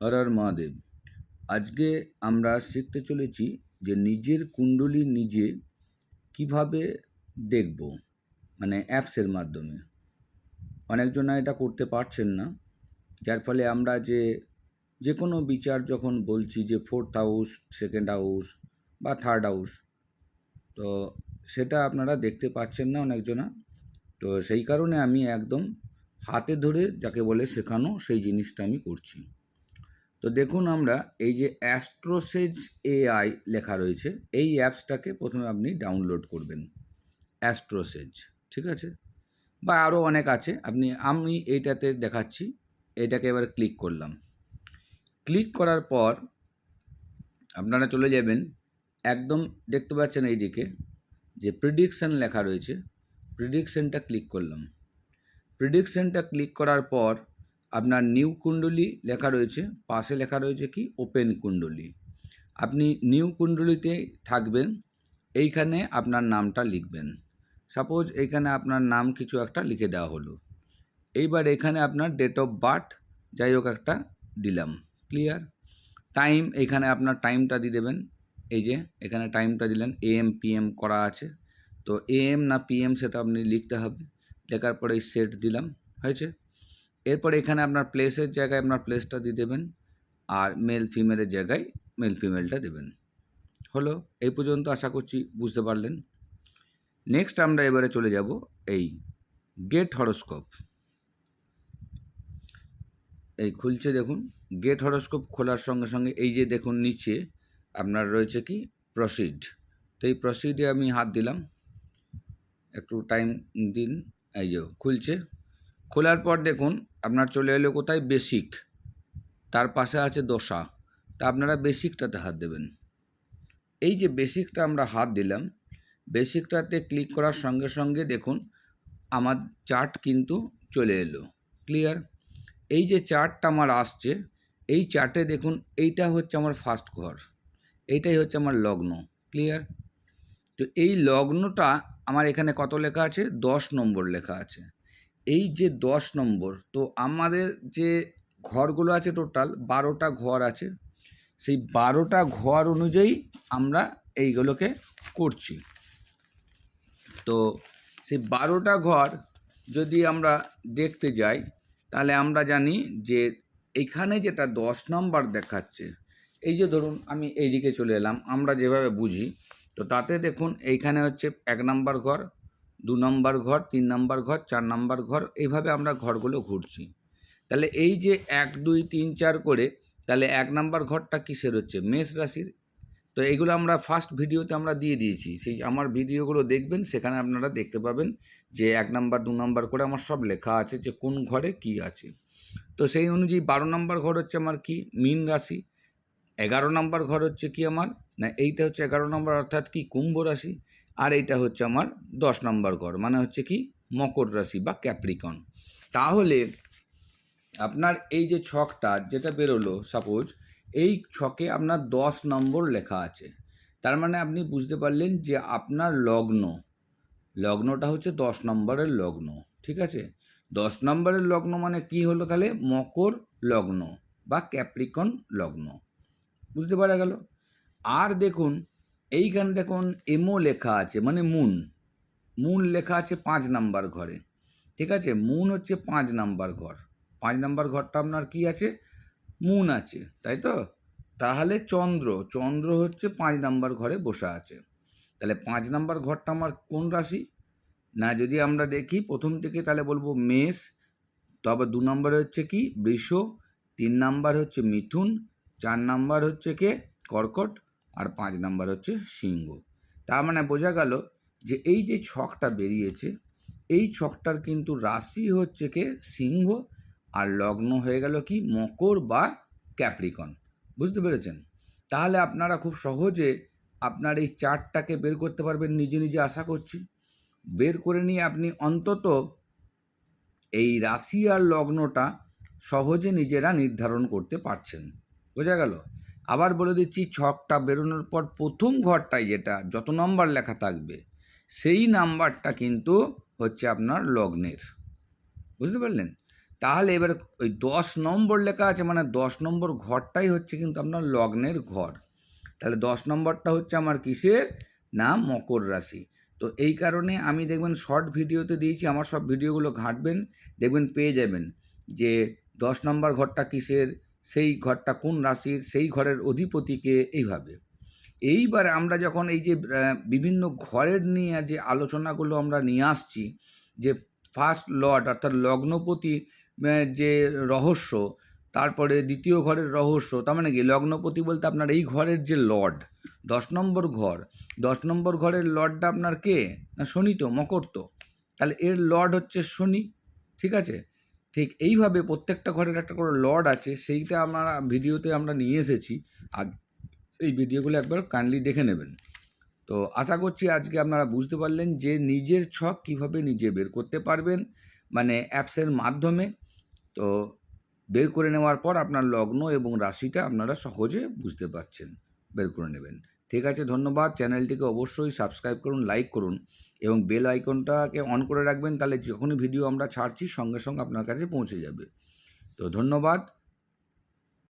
হর হর মহাদেব। আজকে আমরা শিখতে চলেছি যে নিজের কুণ্ডলী নিজে কীভাবে দেখব মানে অ্যাপসের মাধ্যমে। অনেকজনা এটা করতে পারছেন না, যার ফলে আমরা যে যে কোনো বিচার যখন বলছি যে ফোর্থ হাউস সেকেন্ড হাউস বা থার্ড হাউস তো সেটা আপনারা দেখতে পাচ্ছেন না অনেকজনা। তো সেই কারণে আমি একদম হাতে ধরে যাকে বলে শেখানো সেই জিনিসটা আমি করছি। তো দেখুন আমরা এই যে অ্যাস্ট্রোসেজ এআই লেখা রয়েছে, এই অ্যাপসটাকে প্রথমে আপনি ডাউনলোড করবেন অ্যাস্ট্রোসেজ ঠিক আছে? বা আরও অনেক আছে, আপনি, আমি এইটাতে দেখাচ্ছি, এটাকে এবার ক্লিক করলাম। ক্লিক করার পর আপনারা চলে যাবেন, একদম দেখতে পাচ্ছেন এইদিকে যে প্রিডিকশান লেখা রয়েছে প্রিডিকশনটা ক্লিক করলাম। প্রিডিকশনটা ক্লিক করার পর আপনার নিউ কুণ্ডলী লেখা রয়েছে, পাশে লেখা রয়েছে কি? ওপেন কুণ্ডলী। আপনি নিউ কুণ্ডলিতে থাকবেন, এইখানে আপনার নামটা লিখবেন। সাপোজ এইখানে আপনার নাম কিছু একটা লিখে দেওয়া হলো। এইবার এখানে আপনার ডেট অফ বার্থ যাই হোক একটা দিলাম ক্লিয়ার টাইম এখানে আপনার টাইমটা দিয়ে দেবেন, এই যে এখানে টাইমটা দিলেন এএম পিএম করা আছে। তো এএম না পিএম সেটা আপনি লিখতে হবে, লেখার পরে সেট দিলাম, হয়েছে? এরপর এখানে আপনার প্লেসের জায়গায় আপনার প্লেসটা দিয়ে দেবেন আর মেল ফিমেলের জায়গায় মেল ফিমেলটা দেবেন। হলো? এই পর্যন্ত আশা করছি বুঝতে পারলেন। নেক্সট আমরা এবারে চলে যাব এই গেট হরস্কোপ এই খুলছে দেখুন গেট হরস্কোপ খোলার সঙ্গে সঙ্গে এই যে দেখুন নিচে আপনার রয়েছে কি? প্রসিড তো এই প্রসিডে আমি হাত দিলাম। একটু টাইম দিন, এই যে খুলছে। খোলার পর দেখুন আপনার চলে এলো কোথায়? বেসিক তার পাশে আছে দশা। তা আপনারা বেসিকটাতে হাত দেবেন। এই যে বেসিকটা আমরা হাত দিলাম বেসিকটাতে ক্লিক করার সঙ্গে সঙ্গে দেখুন, আমার চার্ট কিন্তু চলে এলো। ক্লিয়ার এই যে চার্টটা আমার আসছে, এই চার্টে দেখুন, এইটা হচ্ছে আমার ফার্স্ট ঘর। এইটাই হচ্ছে আমার লগ্ন। ক্লিয়ার তো এই লগ্নটা আমার এখানে কত লেখা আছে? দশ নম্বর লেখা আছে। এই যে দশ নম্বর, তো আমাদের যে ঘরগুলো আছে টোটাল বারোটা ঘর আছে, সেই বারোটা ঘর অনুযায়ী আমরা এইগুলোকে করছি। তো সেই বারোটা ঘর যদি আমরা দেখতে যাই, তাহলে আমরা জানি যে এখানে যেটা দশ নম্বর দেখাচ্ছে, এই যে ধরুন আমি এইদিকে চলে এলাম, আমরা যেভাবে বুঝি, তো তাতে দেখুন এইখানে হচ্ছে এক নম্বর ঘর দু নম্বর ঘর, তিন নম্বর ঘর, চার নম্বর ঘর, এইভাবে আমরা ঘরগুলো ঘুরছি। তাহলে এই যে এক, দুই, তিন, চার করে, তাহলে এক নম্বর ঘরটা কিসের হচ্ছে? মেষ রাশির। তো এগুলো আমরা ফার্স্ট ভিডিওতে আমরা দিয়ে দিয়েছি। সেই আমার ভিডিওগুলো দেখবেন, সেখানে আপনারা দেখতে পাবেন যে এক নাম্বার, দু নাম্বার করে আমার সব লেখা আছে যে কোন ঘরে কি আছে। তো সেই অনুযায়ী বারো নম্বর ঘর হচ্ছে আমার কি? মীন রাশি। এগারো নম্বর ঘর হচ্ছে কি আমার? না, এইটা হচ্ছে এগারো নম্বর, অর্থাৎ কি কুম্ভ রাশি? আর এইটা হচ্ছে আমার দশ নম্বর ঘর মানে হচ্ছে কি মকর রাশি বা ক্যাপ্রিকন। তাহলে আপনার এই যে ছকটা যেটা বেরোলো সাপোজ এই ছকে আপনার দশ নম্বর লেখা আছে। তার মানে আপনি বুঝতে পারলেন যে আপনার লগ্ন, লগ্নটা হচ্ছে দশ নম্বরের লগ্ন, ঠিক আছে? দশ নম্বরের লগ্ন মানে কি হলো তাহলে? মকর লগ্ন বা ক্যাপ্রিকন লগ্ন। বুঝতে পারা গেল? আর দেখুন, এইখানে দেখুন এমও লেখা আছে মানে মুন মুন লেখা আছে পাঁচ নাম্বার ঘরে, ঠিক আছে? মুন হচ্ছে পাঁচ নাম্বার ঘর। পাঁচ নাম্বার ঘরটা আপনার কি আছে? মুন আছে, তাই তো? তাহলে চন্দ্র চন্দ্র হচ্ছে পাঁচ নাম্বার ঘরে বসা আছে। তাহলে পাঁচ নাম্বার ঘরটা আমার কোন রাশি? না, যদি আমরা দেখি, প্রথম থেকে তাহলে বলব মেষ, তবে দু নম্বরে হচ্ছে কি? বৃষ, তিন নাম্বার হচ্ছে মিথুন চার নাম্বার হচ্ছে কে? কর্কট আর পাঁচ নাম্বার হচ্ছে সিংহ। তার মানে বোঝা গেল যে এই যে ছকটা বেরিয়েছে, এই ছকটার কিন্তু রাশি হচ্ছে কে? সিংহ আর লগ্ন হয়ে গেল কি? মকর বা ক্যাপ্রিকন। বুঝতে পেরেছেন? তাহলে আপনারা খুব সহজে আপনার এই চারটাকে বের করতে পারবেন নিজে নিজে আশা করছি। বের করে নিয়ে আপনি অন্তত এই রাশি আর লগ্নটা সহজে নিজেরা নির্ধারণ করতে পারছেন। বোঝা গেল? আবার বলে দিচ্ছি, ছকটা বেরোনোর পর প্রথম ঘরটায় যেটা, যত নম্বর লেখা থাকবে, সেই নাম্বারটা কিন্তু হচ্ছে আপনার লগ্নের। বুঝতে পারলেন? তাহলে এবার ওই দশ নম্বর লেখা আছে মানে দশ নম্বর ঘরটাই হচ্ছে কিন্তু আপনার লগ্নের ঘর। তাহলে দশ নম্বরটা হচ্ছে আমার কিসের? না, মকর রাশি। তো এই কারণে আমি দেখবেন শর্ট ভিডিওতে দিয়েছি, আমার সব ভিডিওগুলো ঘাঁটবেন, দেখবেন পেয়ে যাবেন যে দশ নম্বর ঘরটা কিসের? সেই ঘরটা কোন রাশির, সেই ঘরের অধিপতিকে এইভাবে। এইবার আমরা যখন এই যে বিভিন্ন ঘরের নিয়ে যে আলোচনাগুলো আমরা নিয়ে আসছি, যে ফার্স্ট লর্ড অর্থাৎ লগ্নপতি যে রহস্য, তারপরে দ্বিতীয় ঘরের রহস্য, তার মানে কি? লগ্নপতি বলতে আপনার এই ঘরের যে লর্ড দশ নম্বর ঘর, দশ নম্বর ঘরের লর্ডটা আপনার কে? না শনি তো, মকর তো। তাহলে এর লর্ড হচ্ছে শনি, ঠিক আছে? ঠিক এইভাবে প্রত্যেকটা ঘরের একটা করে লর্ড আছে, সেইটা আমরা ভিডিওতে আমরা নিয়ে এসেছি। আর এই ভিডিওগুলো একবার কাইন্ডলি দেখে নেবেন। তো আশা করছি আজকে আপনারা বুঝতে পারলেন যে নিজের ছক কীভাবে নিজে বের করতে পারবেন মানে অ্যাপসের মাধ্যমে। তো বের করে নেওয়ার পর আপনার লগ্ন এবং রাশিটা আপনারা সহজে বুঝতে পারছেন, বের করে নেবেন। ঠিক আছে, ধন্যবাদ। চ্যানেলটিকে অবশ্যই সাবস্ক্রাইব করুন, লাইক করুন এবং বেল আইকনটাকে অন করে রাখবেন, তাহলে যখনই ভিডিও আমরা ছাড়ছি সঙ্গে সঙ্গে আপনার কাছে পৌঁছে যাবে। তো ধন্যবাদ।